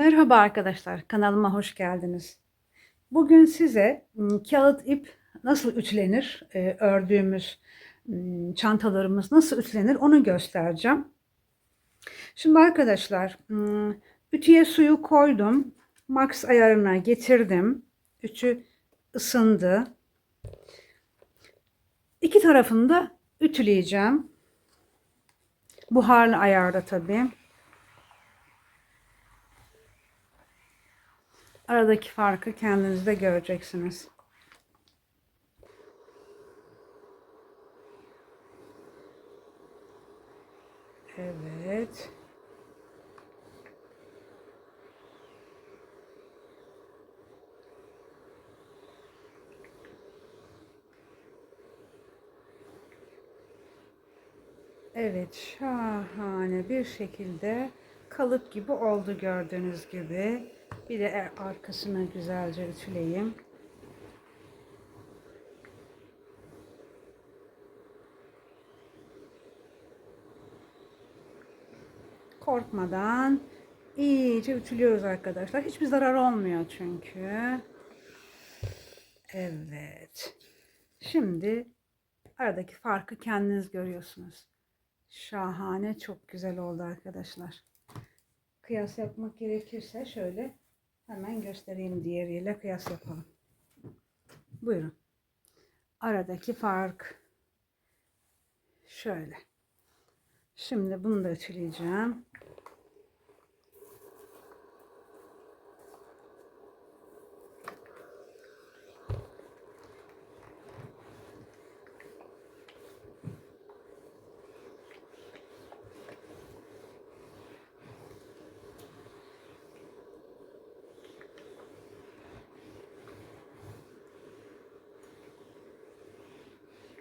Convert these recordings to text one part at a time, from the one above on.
Merhaba arkadaşlar, kanalıma hoş geldiniz. Bugün size m, kağıt ip nasıl ütülenir, e, ördüğümüz m, çantalarımız nasıl ütülenir onu göstereceğim. Şimdi arkadaşlar, ütüye suyu koydum, max ayarına getirdim. Ütü ısındı. İki tarafını da ütüleyeceğim. Buharlı ayarda tabii. Aradaki farkı kendiniz de göreceksiniz. Evet. Evet, şahane bir şekilde kalıp gibi oldu gördüğünüz gibi. Bir de arkasını güzelce ütüleyeyim. Korkmadan iyice ütülüyoruz arkadaşlar. Hiçbir zarar olmuyor çünkü. Evet. Şimdi aradaki farkı kendiniz görüyorsunuz. Şahane, çok güzel oldu arkadaşlar. Kıyas yapmak gerekirse şöyle hemen göstereyim diğeriyle kıyas yapalım. Buyurun. Aradaki fark şöyle. Şimdi bunu da ütüleyeceğim.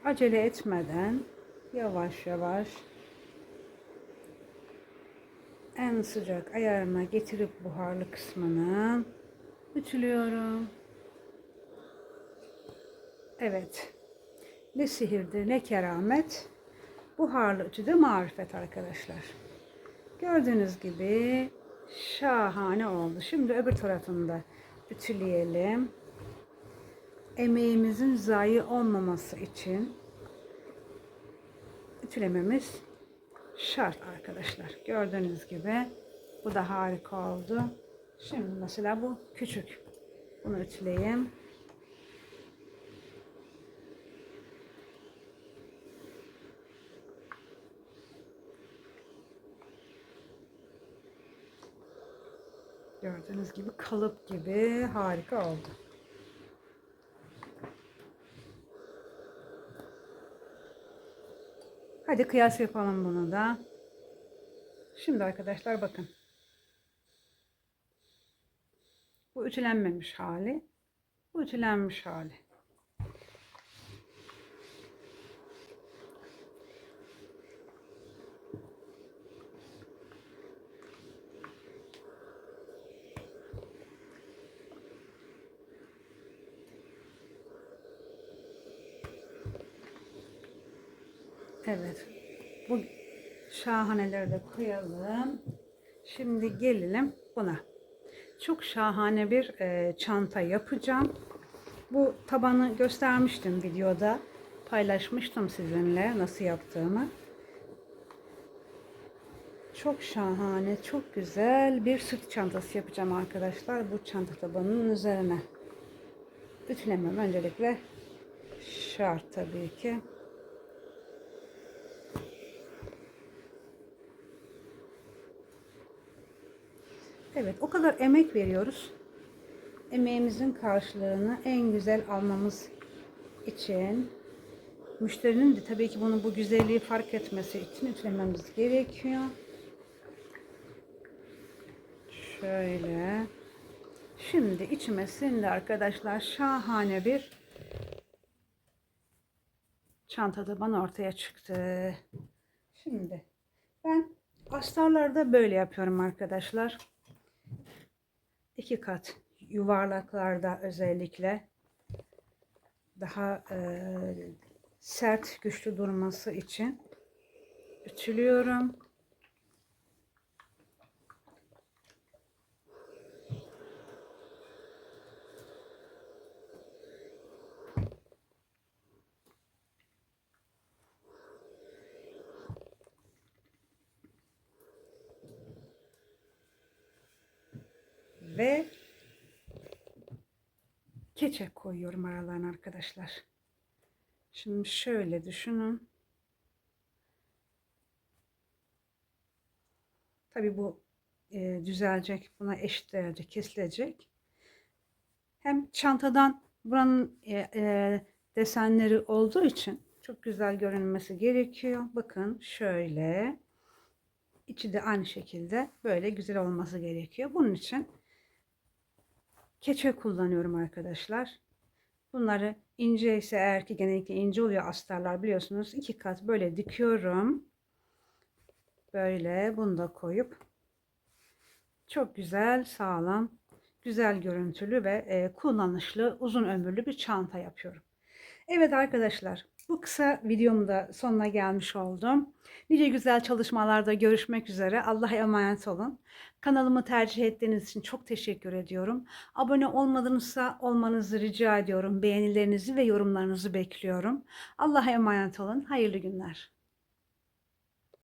Acele etmeden yavaş yavaş en sıcak ayarına getirip buharlı kısmını ütülüyorum. Evet. Ne sihirdir ne keramet. Buharlı ütüde marifet arkadaşlar. Gördüğünüz gibi şahane oldu. Şimdi öbür tarafını da ütüleyelim emeğimizin zayi olmaması için ütülememiz şart arkadaşlar. Gördüğünüz gibi bu da harika oldu. Şimdi mesela bu küçük. Bunu ütüleyeyim. Gördüğünüz gibi kalıp gibi harika oldu. Hadi kıyas yapalım bunu da. Şimdi arkadaşlar bakın. Bu ütülenmemiş hali. Bu ütülenmiş hali. Evet. Bu şahaneleri de koyalım. Şimdi gelelim buna. Çok şahane bir e, çanta yapacağım. Bu tabanı göstermiştim videoda. Paylaşmıştım sizinle nasıl yaptığımı. Çok şahane, çok güzel bir sırt çantası yapacağım arkadaşlar. Bu çanta tabanının üzerine. Ütülemem öncelikle şart tabii ki. Evet o kadar emek veriyoruz. Emeğimizin karşılığını en güzel almamız için müşterinin de tabii ki bunu bu güzelliği fark etmesi için ütülememiz gerekiyor. Şöyle. Şimdi içime sindi arkadaşlar şahane bir çantada bana ortaya çıktı. Şimdi ben astarlarda böyle yapıyorum arkadaşlar iki kat yuvarlaklarda özellikle daha e, sert güçlü durması için ütülüyorum. Ve keçe koyuyorum aralarına arkadaşlar. Şimdi şöyle düşünün. Tabii bu e, düzelecek. Buna eşit derece kesilecek. Hem çantadan buranın e, e, desenleri olduğu için çok güzel görünmesi gerekiyor. Bakın şöyle. İçi de aynı şekilde böyle güzel olması gerekiyor. Bunun için keçe kullanıyorum arkadaşlar. Bunları ince ise eğer ki genellikle ince oluyor astarlar biliyorsunuz. iki kat böyle dikiyorum. Böyle bunu da koyup çok güzel, sağlam, güzel görüntülü ve e, kullanışlı, uzun ömürlü bir çanta yapıyorum. Evet arkadaşlar, bu kısa videomun da sonuna gelmiş oldum. Nice güzel çalışmalarda görüşmek üzere. Allah'a emanet olun. Kanalımı tercih ettiğiniz için çok teşekkür ediyorum. Abone olmadınızsa olmanızı rica ediyorum. Beğenilerinizi ve yorumlarınızı bekliyorum. Allah'a emanet olun. Hayırlı günler.